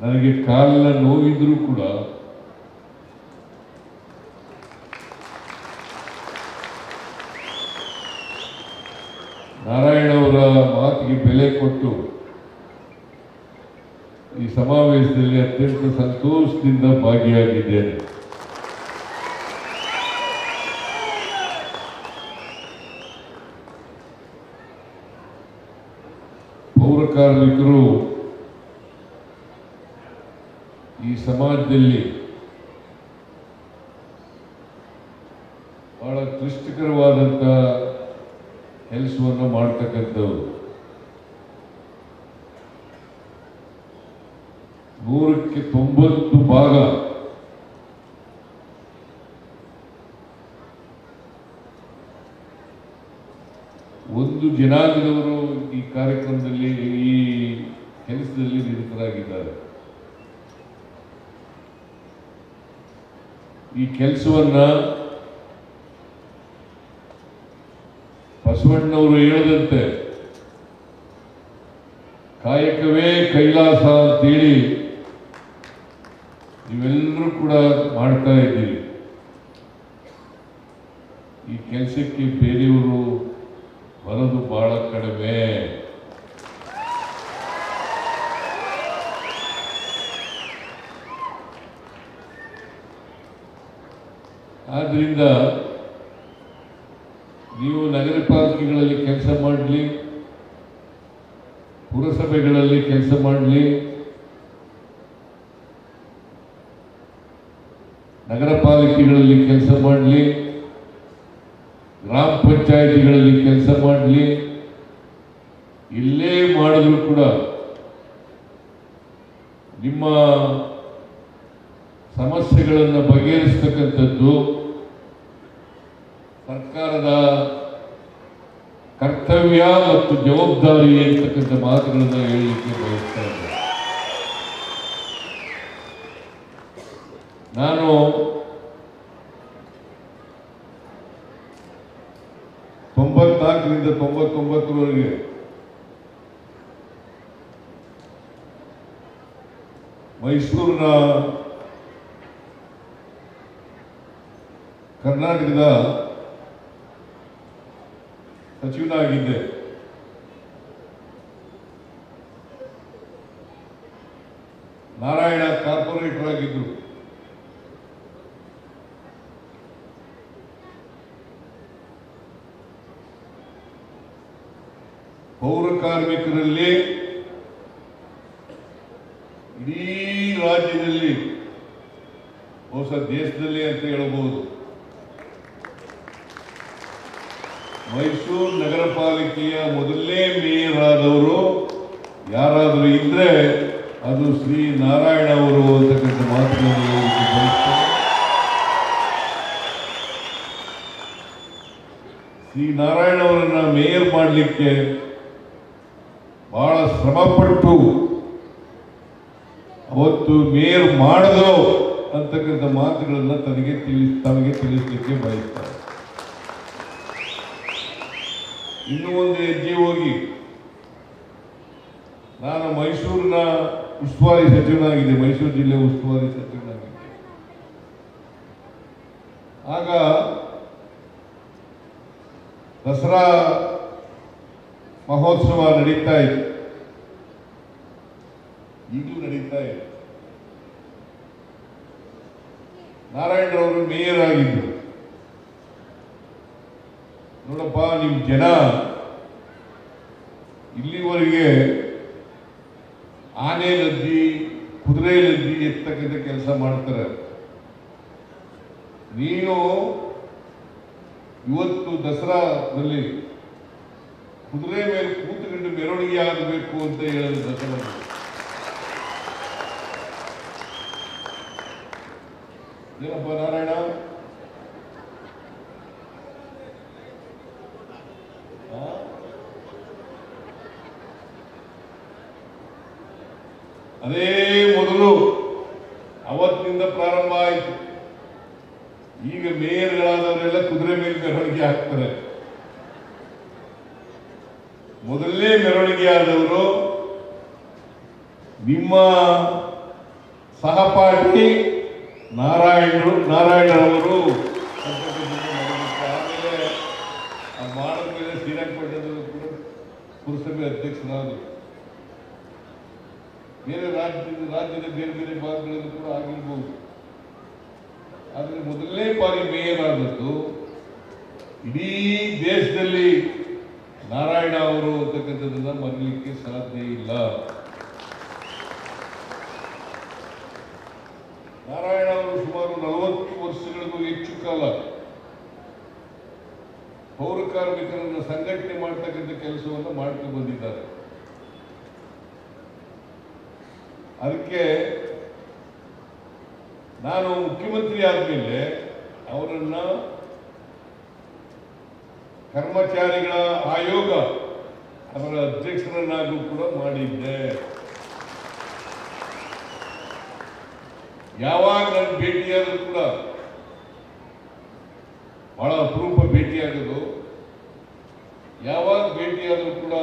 ನನಗೆ ಕಾಲಿನ ನೋವಿದ್ರೂ ಕೂಡ ನಾರಾಯಣ ಅವರ ಮಾತಿಗೆ ಬೆಲೆ ಕೊಟ್ಟು ಈ ಸಮಾವೇಶದಲ್ಲಿ ಅತ್ಯಂತ ಸಂತೋಷದಿಂದ ಭಾಗಿಯಾಗಿದ್ದೇನೆ. ಪೌರ ಕಾರ್ಮಿಕರು ಈ ಸಮಾಜದಲ್ಲಿ ಬಹಳ ಕ್ಲಿಷ್ಟಕರವಾದಂಥ ಕೆಲಸವನ್ನು ಮಾಡ್ತಕ್ಕಂಥವ್ರು. ನೂರಕ್ಕೆ ತೊಂಬತ್ತು ಭಾಗ ಒಂದು ಜನಾಂಗದವರು ಈ ಕಾರ್ಯಕ್ರಮದಲ್ಲಿ ಈ ಕೆಲಸದಲ್ಲಿ ನಿರತರಾಗಿದ್ದಾರೆ. ಈ ಕೆಲಸವನ್ನು ಬಸವಣ್ಣವರು ಹೇಳದಂತೆ ಕಾಯಕವೇ ಕೈಲಾಸ ಅಂತೇಳಿ ನೀವೆಲ್ಲರೂ ಕೂಡ ಮಾಡ್ತಾ ಇದ್ದೀರಿ. ಈ ಕೆಲಸಕ್ಕೆ ಬೇರೆಯವರು ಬರೋದು ಬಹಳ ಕಡಿಮೆ. ಆದ್ರಿಂದ ನೀವು ನಗರ ಪಾಲಿಕೆಗಳಲ್ಲಿ ಕೆಲಸ ಮಾಡಲಿ, ಪುರಸಭೆಗಳಲ್ಲಿ ಕೆಲಸ ಮಾಡಲಿ, ನಗರ ಪಾಲಿಕೆಗಳಲ್ಲಿ ಕೆಲಸ ಮಾಡಲಿ, ಗ್ರಾಮ ಪಂಚಾಯಿತಿಗಳಲ್ಲಿ ಕೆಲಸ ಮಾಡಲಿ, ಇಲ್ಲೇ ಮಾಡಿದ್ರು ಕೂಡ ನಿಮ್ಮ ಸಮಸ್ಯೆಗಳನ್ನು ಬಗೆಹರಿಸ್ತಕ್ಕಂಥದ್ದು ಸರ್ಕಾರದ ಕರ್ತವ್ಯ ಮತ್ತು ಜವಾಬ್ದಾರಿ ಅಂತಕ್ಕಂಥ ಮಾತುಗಳನ್ನು ಹೇಳಲಿಕ್ಕೆ ಬಯಸ್ತಾ ಇದ್ದೆ ನಾನು ತೊಂಬತ್ನಾಲ್ಕರಿಂದ ತೊಂಬತ್ತೊಂಬತ್ತರವರೆಗೆ ಮೈಸೂರಿನ ಕರ್ನಾಟಕದ ಸಚಿವನಾಗಿದ್ದೆ ನಾರಾಯಣ ಕಾರ್ಪೊರೇಟರ್ ಆಗಿದ್ದರು ಪೌರ ಕಾರ್ಮಿಕರಲ್ಲಿ ಇಡೀ ರಾಜ್ಯದಲ್ಲಿ ಹೊಸ ದೇಶದಲ್ಲಿ ಅಂತ ಹೇಳಬಹುದು ಮೈಸೂರು ನಗರ ಪಾಲಿಕೆಯ ಮೊದಲನೇ ಮೇಯರ್ ಆದವರು ಯಾರಾದರೂ ಇದ್ರೆ ಅದು ಶ್ರೀ ನಾರಾಯಣ ಅವರು ಅಂತಕ್ಕಂಥ ಮಾತುಗಳನ್ನು ಶ್ರೀ ನಾರಾಯಣ ಅವರನ್ನ ಮೇಯರ್ ಮಾಡಲಿಕ್ಕೆ ಬಹಳ ಶ್ರಮಪಟ್ಟು ಅವತ್ತು ಮೇಯರ್ ಮಾಡಿದೋ ಅಂತಕ್ಕಂಥ ಮಾತುಗಳನ್ನ ತನಗೆ ತಿಳಿಸ್ ತಮಗೆ ತಿಳಿಸಲಿಕ್ಕೆ ಬಯಸ್ತಾರೆ. ಇನ್ನೂ ಒಂದು ಹೆಜ್ಜೆ ಹೋಗಿ. ನಾನು ಮೈಸೂರಿನ ಉಸ್ತುವಾರಿ ಸಚಿವನಾಗಿದ್ದೆ, ಮೈಸೂರು ಜಿಲ್ಲೆ ಉಸ್ತುವಾರಿ ಸಚಿವನಾಗಿದ್ದೆ. ಆಗ ದಸರಾ ಮಹೋತ್ಸವ ನಡೀತಾ ಇತ್ತು. ಈಗಲೂ ನಡೀತಾ ಇದೆ. ನಾರಾಯಣರವರು ಮೇಯರ್ ಆಗಿದ್ದರು. ನೋಡಪ್ಪ ನಿಮ್ಮ ಜನ ಇಲ್ಲಿವರೆಗೆ ಆನೆ ಲದ್ದಿ, ಕುದುರೆ ಲದ್ದಿ ಎತ್ತಕ್ಕಂಥ ಕೆಲಸ ಮಾಡ್ತಾರೆ. ನೀನು ಇವತ್ತು ದಸರಾದಲ್ಲಿ ಕುದುರೆ ಮೇಲೆ ಕೂತುಕೊಂಡು ಮೆರವಣಿಗೆ ಆಗಬೇಕು ಅಂತ ಹೇಳಿದ್ರು ದಸರಾ ಏನಪ್ಪ ನಾರಾಯಣ ಆ? ಅದೇ ಮೊದಲು ಅವತ್ತಿನಿಂದ ಪ್ರಾರಂಭ ಆಯಿತು ಈಗ ಮೇಯರ್ಗಳಾದವರೆಲ್ಲ ಕುದುರೆ ಮೇಲೆ ಮೆರವಣಿಗೆ ಹಾಕ್ತಾರೆ. ಮೊದಲನೇ ಮೆರವಣಿಗೆ ಆದವರು ನಿಮ್ಮ ಸಹಪಾಠಿ ನಾರಾಯಣರು, ನಾರಾಯಣರವರು. ಆಮೇಲೆ ಆ ಮಾಡಿದ ಮೇಲೆ ಕೂಡ ಪುರಸಭೆ ಅಧ್ಯಕ್ಷರಾದರು ಬೇರೆ ರಾಜ್ಯದ ರಾಜ್ಯದ ಬೇರೆ ಬೇರೆ ಭಾಗಗಳಲ್ಲೂ ಕೂಡ ಆಗಿರ್ಬೋದು. ಆದರೆ ಮೊದಲನೇ ಬಾರಿ ಮೇಯರ್ ಆದದ್ದು ಇಡೀ ದೇಶದಲ್ಲಿ ನಾರಾಯಣ ಅವರು ಅಂತಕ್ಕಂಥದ್ದನ್ನು ಮರೀಲಿಕ್ಕೆ ಸಾಧ್ಯ ಇಲ್ಲ. ನಾರಾಯಣ ಅವರು ಸುಮಾರು ನಲವತ್ತು ವರ್ಷಗಳಿಗೂ ಹೆಚ್ಚು ಕಾಲ ಪೌರ ಕಾರ್ಮಿಕರನ್ನು ಸಂಘಟನೆ ಮಾಡ್ತಕ್ಕಂಥ ಕೆಲಸವನ್ನು ಮಾಡ್ಕೊಂಡು ಬಂದಿದ್ದಾರೆ. ಅದಕ್ಕೆ ನಾನು ಮುಖ್ಯಮಂತ್ರಿ ಆದಮೇಲೆ ಅವರನ್ನ ಕರ್ಮಚಾರಿಗಳ ಆಯೋಗ ಅವರ ಅಧ್ಯಕ್ಷರನ್ನಾಗೂ ಕೂಡ ಮಾಡಿದ್ದೆ. ಯಾವಾಗ ನಾನು ಭೇಟಿಯಾದರೂ ಕೂಡ ಬಹಳ ಅಪರೂಪ ಭೇಟಿಯಾಗೋದು ಯಾವಾಗ ಭೇಟಿಯಾದರೂ ಕೂಡ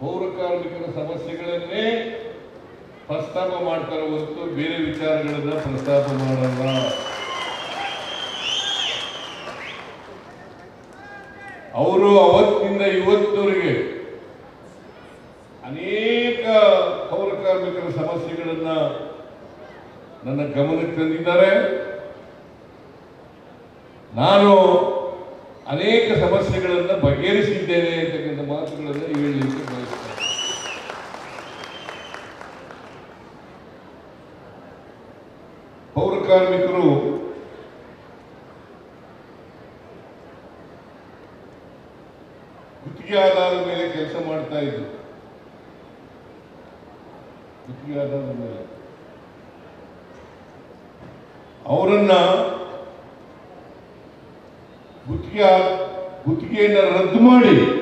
ಪೌರ ಕಾರ್ಮಿಕರ ಸಮಸ್ಯೆಗಳನ್ನೇ ಪ್ರಸ್ತಾಪ ಮಾಡ್ತಾರೋ ಹೊರತು ಬೇರೆ ವಿಚಾರಗಳನ್ನ ಪ್ರಸ್ತಾಪ ಮಾಡಲ್ಲ. ಅವರು ಅವತ್ತಿನಿಂದ ಇವತ್ತವರೆಗೆ ಅನೇಕ ಪೌರ ಕಾರ್ಮಿಕರ ಸಮಸ್ಯೆಗಳನ್ನ ನನ್ನ ಗಮನಕ್ಕೆ ತಂದಿದ್ದಾರೆ. ನಾನು ಅನೇಕ ಸಮಸ್ಯೆಗಳನ್ನು ಬಗೆಹರಿಸಿದ್ದೇನೆ ಅಂತಕ್ಕಂಥ ಮಾತುಗಳನ್ನು ಹೇಳಲಿಕ್ಕೆ ಬಯಸ್ತೇನೆ. ಪೌರ ಕಾರ್ಮಿಕರು ಗುತ್ತಿಗೆ ಆಧಾರದ ಮೇಲೆ ಕೆಲಸ ಮಾಡ್ತಾ ಇದ್ರು. ಗುತ್ತಿಗೆ ಆಧಾರದ ಮೇಲೆ. ಅವರನ್ನ ಗುತ್ತಿಗೆ, ಗುತ್ತಿಗೆಯನ್ನ ರದ್ದು ಮಾಡಿ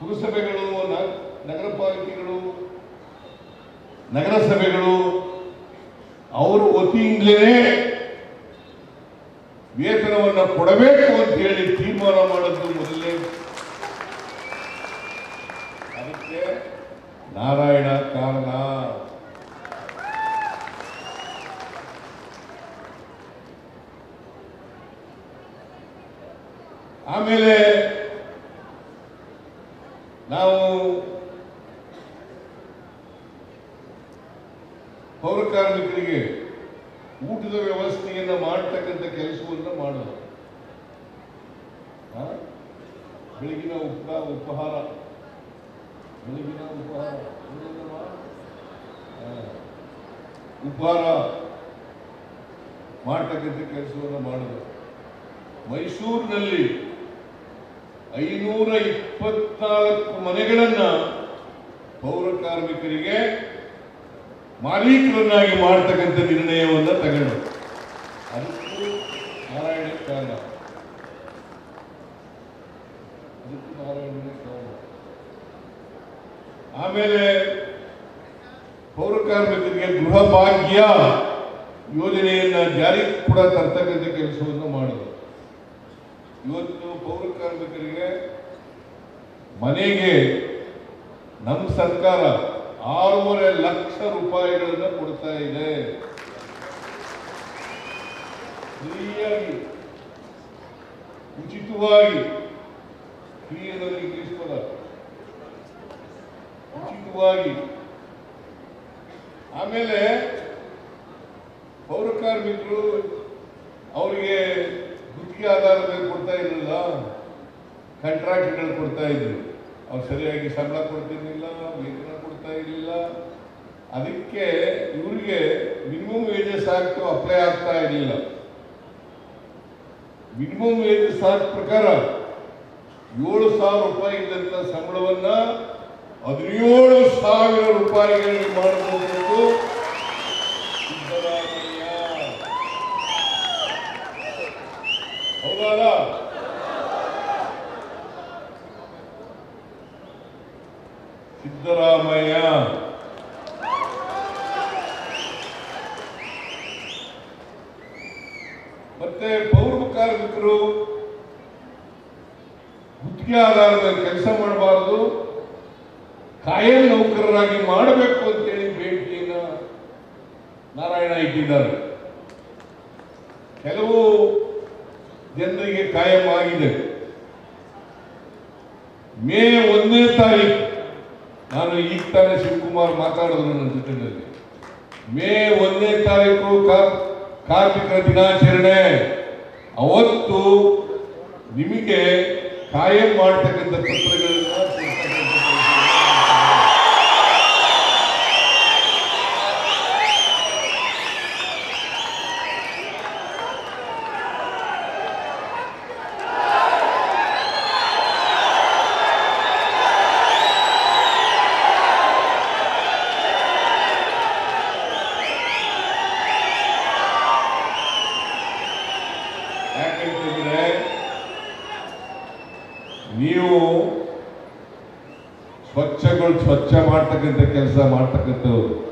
ಪುರಸಭೆಗಳು ನಗರ ಪಾಲಿಕೆಗಳು ನಗರಸಭೆಗಳು, ಅವರು ವತಿಯಿಂದಲೇ ವೇತನವನ್ನು ಕೊಡಬೇಕು ಅಂತ ಹೇಳಿ ತೀರ್ಮಾನ ಮಾಡಿದ್ರು ಮೊದಲೇ. ಅದಕ್ಕೆ ನಾರಾಯಣ ಕಾರಣ. ಆಮೇಲೆ ನಾವು ಪೌರ ಕಾರ್ಮಿಕರಿಗೆ ಊಟದ ವ್ಯವಸ್ಥೆಯನ್ನ ಮಾಡ್ತಕ್ಕಂಥ ಕೆಲಸವನ್ನು ಮಾಡೋದು? ಬೆಳಗಿನ ಉಪ, ಉಪಹಾರ. ಬೆಳಗಿನ ಉಪಹಾರ. ಉಪಹಾರ ಮಾಡ್ತಕ್ಕಂಥ ಕೆಲಸವನ್ನು ಮಾಡೋದು. ಮೈಸೂರಿನಲ್ಲಿ ಐನೂರ ಇಪ್ಪತ್ನಾಲ್ಕು ಮನೆಗಳನ್ನ ಪೌರ ಕಾರ್ಮಿಕರಿಗೆ ಮಾಲೀಕರನ್ನಾಗಿ ಮಾಡ್ತಕ್ಕಂಥ ನಿರ್ಣಯವನ್ನು ತಗೊಂಡು. ಅದಕ್ಕೂ ನಾರಾಯಣ ಅದಕ್ಕೂ ನಾರಾಯಣನೇ ಕಾರಣ ಆಮೇಲೆ ಪೌರ ಕಾರ್ಮಿಕರಿಗೆ ಗೃಹ ಭಾಗ್ಯ ಯೋಜನೆಯನ್ನ ಜಾರಿಗೆ ಕೂಡ ತರ್ತಕ್ಕಂಥ ಕೆಲಸವನ್ನು ಮಾಡಿದ್ರು. ಇವತ್ತು ಪೌರ ಕಾರ್ಮಿಕರಿಗೆ ಮನೆಗೆ ನಮ್ಮ ಸರ್ಕಾರ ಆರೂವರೆ ಲಕ್ಷ ರೂಪಾಯಿಗಳನ್ನ ಕೊಡ್ತಾ ಇದೆ. ಫ್ರೀಯಾಗಿ ಉಚಿತವಾಗಿ ಫ್ರೀ ಅನ್ನೋದು ಉಚಿತವಾಗಿ. ಆಮೇಲೆ ಪೌರ ಕಾರ್ಮಿಕರು ಅವರಿಗೆ ಗುತ್ತಿಗೆ ಆಧಾರದ ಮೇಲೆ ಕೊಡ್ತಾ ಇರಲಿಲ್ಲ ಕಾಂಟ್ರಾಕ್ಟ್ಗಳು ಕೊಡ್ತಾ ಇದ್ರು. ಅವ್ರು ಸರಿಯಾಗಿ ಸಂಬಳ ಕೊಡ್ತಿರ್ಲಿಲ್ಲ ವೇತನ ಕೊಡ್ತಾ ಇರಲಿಲ್ಲ. ಅದಕ್ಕೆ ಇವರಿಗೆ ಮಿನಿಮಮ್ ವೇಜಸ್ ಆಕ್ಟ್ ಅಪ್ಲೈ ಆಗ್ತಾ ಇರಲಿಲ್ಲ. ಮಿನಿಮಮ್ ವೇಜಸ್ ಆಕ್ಟ್ ಪ್ರಕಾರ ಏಳು ಸಾವಿರ ರೂಪಾಯಿ ಇದ್ದಂತ ಸಂಬಳವನ್ನ ಹದಿನೇಳು ಸಾವಿರ ರೂಪಾಯಿಗಳಿಗೆ ಮಾಡಬಹುದು ಸಿದ್ದರಾಮಯ್ಯ. ಹೌದಲ್ಲ ಸಿದ್ದರಾಮಯ್ಯ. ಮತ್ತೆ ಪೌರ ಕಾರ್ಮಿಕರು ಗುತ್ತಿಗೆ ಆಧಾರದ ಕೆಲಸ ಮಾಡಬಾರದು. ಕಾಯಂ ನೌಕರರಾಗಿ ಮಾಡಬೇಕು ಅಂತೇಳಿ ಬೇಡಿಕೆಯನ್ನ ನಾರಾಯಣ ಇಟ್ಟಿದ್ದಾರೆ. ಕೆಲವು ಜನರಿಗೆ ಕಾಯಂ ಆಗಿದೆ. ಮೇ ಒಂದನೇ ತಾರೀಕು ನಾನು ಈಗ ತಾನೇ ಶಿವಕುಮಾರ್ ಮಾತಾಡೋದು ನನ್ನ ಜೊತೆಯಲ್ಲಿ. ಮೇ ಒಂದನೇ ತಾರೀಕು ಕಾ- ಕಾರ್ಮಿಕರ ದಿನಾಚರಣೆ. ಅವತ್ತು ನಿಮಗೆ ಕಾಯಂ ಮಾಡ್ತಕ್ಕಂಥ ಪತ್ರಗಳನ್ನ ಮಾಡ್ತಕ್ಕಂಥ ಕೆಲಸ ಮಾಡ್ತಕ್ಕಂಥವ್ರು